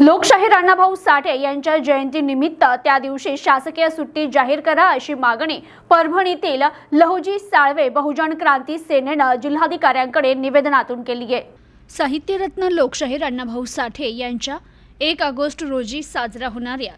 लोकशाही अण्णाभाऊ साठे यांच्या जयंतीनिमित्त त्या दिवशी शासकीय सुट्टी जाहीर करा अशी मागणी परभणीतील लहुजी साळवे बहुजन क्रांती सेनेनं जिल्हाधिकाऱ्यांकडे निवेदनातून केली आहे. साहित्यरत्न लोकशाही अण्णाभाऊ साठे यांच्या एक ऑगस्ट रोजी साजरा होणाऱ्या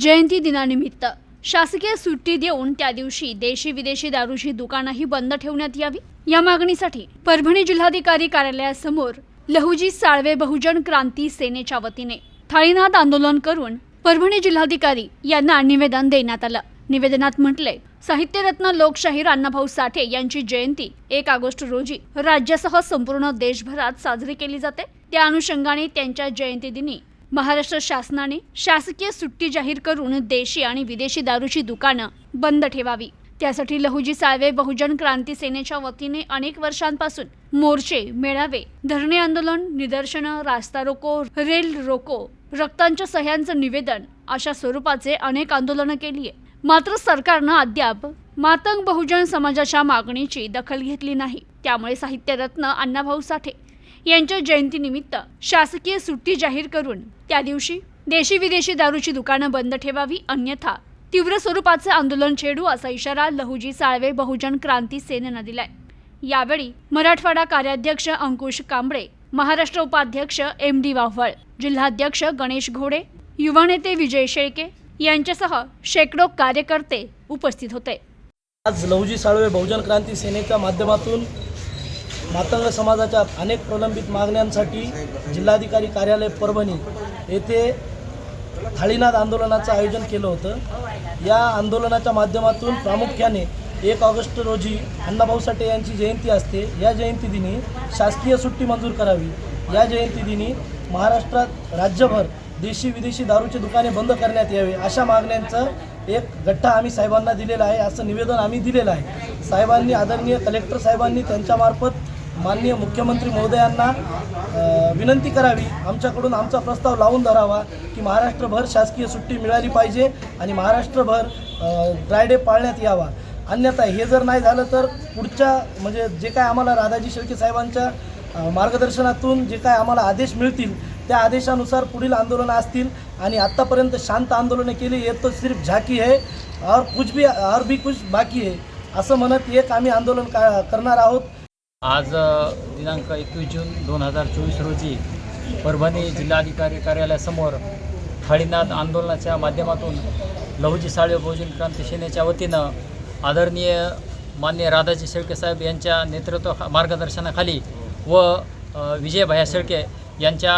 जयंती दिनानिमित्त शासकीय सुट्टी देऊन त्या दिवशी देशी विदेशी दारूची दुकानंही बंद ठेवण्यात यावी. या मागणीसाठी परभणी जिल्हाधिकारी कार्यालयासमोर लहुजी साळवे बहुजन क्रांती सेनेच्या वतीने थाळीनाद आंदोलन करून परभणी जिल्हाधिकारी यांना निवेदन देण्यात आलं. निवेदनात म्हटले साहित्यरत्न लोकशाहीर अण्णाभाऊ साठे यांची जयंती एक ऑगस्ट रोजी राज्यासह संपूर्ण देशभरात साजरी केली जाते. त्या अनुषंगाने त्यांच्या जयंती दिनी महाराष्ट्र शासनाने शासकीय सुट्टी जाहीर करून देशी आणि विदेशी दारूची दुकानं बंद ठेवावी. त्यासाठी लहुजी साळवे बहुजन क्रांती सेनेच्या वतीने अनेक वर्षांपासून मोर्चे मेळावे धरणे आंदोलन निदर्शनं रास्ता रोको रेल रोको रक्तांच्या सह्यांचं निवेदन अशा स्वरूपाचे अनेक आंदोलनं केली आहे मात्र सरकारनं अद्याप मातंग बहुजन समाजाच्या मागणीची दखल घेतली नाही. त्यामुळे साहित्यरत्न अण्णाभाऊ साठे यांच्या जयंतीनिमित्त शासकीय सुट्टी जाहीर करून त्या दिवशी देशी विदेशी दारूची दुकानं बंद ठेवावी अन्यथा तीव्र स्वरूपाचे आंदोलन छेडू असा इशारा लहुजी साळवे बहुजन क्रांती सेनेनं दिलाय. यावेळी मराठवाडा कार्याध्यक्ष अंकुश कांबळे महाराष्ट्र उपाध्यक्ष एम डी वाव्हळ जिल्हाध्यक्ष गणेश घोडे युवा नेते विजय शेळके यांच्यासह शेकडो कार्यकर्ते उपस्थित होते. आज लहुजी साळवे बहुजन क्रांती सेनेच्या माध्यमातून मातंग समाजाच्या अनेक प्रलंबित मागण्यांसाठी जिल्हाधिकारी कार्यालय परभणी येथे थाळीनाथ आंदोलनाचं आयोजन केलं होतं. या आंदोलनाच्या माध्यमातून प्रामुख्याने एक ऑगस्ट रोजी अण्णाभाऊ साठे यांची जयंती असते. या जयंतीदिनी शासकीय सुट्टी मंजूर करावी. या जयंतीदिनी महाराष्ट्रात राज्यभर देशी विदेशी दारूची दुकाने बंद करण्यात यावे अशा मागण्यांचं एक गठ्ठा आम्ही साहेबांना दिलेला आहे असं निवेदन आम्ही दिलेलं आहे. साहेबांनी आदरणीय कलेक्टर साहेबांनी त्यांच्यामार्फत माननीय मुख्यमंत्री महोदयांना विनंती करावी आमच्याकडून आमचा प्रस्ताव लावून धरावा की महाराष्ट्रभर शासकीय सुट्टी मिळाली पाहिजे आणि महाराष्ट्रभर ड्रायडे पाळण्यात यावा. अन्यथा हे जर नाही झालं तर पुढच्या म्हणजे जे काय आम्हाला राधाजी शेळके साहेबांच्या मार्गदर्शनातून जे काय आम्हाला आदेश मिळतील त्या आदेशानुसार पुढील आंदोलनं असतील आणि आत्तापर्यंत शांत आंदोलनं केली ये तो सिर्फ झाकी आहे और कुछ भी और भी कुछ बाकी आहे असं म्हणत एक आम्ही आंदोलन का करणार आहोत. आज दिनांक एकवीस जून दोन हजार चोवीस रोजी परभणी जिल्हाधिकारी कार्यालयासमोर थाळीनाथ आंदोलनाच्या माध्यमातून लहुजी साळवे बहुजन क्रांती सेनेच्या वतीनं आदरणीय मान्य राधाजी शेळके साहेब यांच्या नेतृत्व मार्गदर्शनाखाली व विजय भया शेळके यांच्या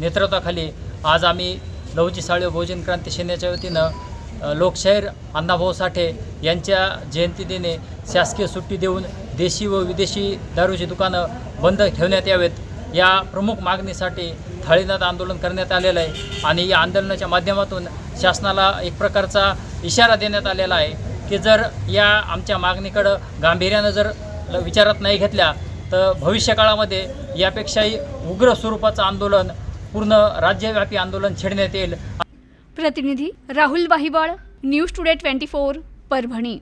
नेतृत्वाखाली आज आम्ही लहुजी साळवे बहुजन क्रांती सेनेच्या वतीनं लोकशाहीर अण्णाभाऊ साठे यांच्या जयंतीदिने शासकीय सुट्टी देऊन देशी व विदेशी दारूची दुकानं बंद ठेवण्यात यावेत. या प्रमुख मागणीसाठी थाळीनाथ आंदोलन करण्यात आलेलं आहे आणि या आंदोलनाच्या माध्यमातून शासनाला एक प्रकारचा इशारा देण्यात आलेला आहे की जर या आमच्या मागणीकडं गांभीर्यानं जर विचारात नाही घेतल्या तर भविष्यकाळामध्ये यापेक्षाही उग्र स्वरूपाचं आंदोलन पूर्ण राज्यव्यापी आंदोलन छेडण्यात येईल. प्रतिनिधी Rahul Vahiwal news today twenty four Parbhani.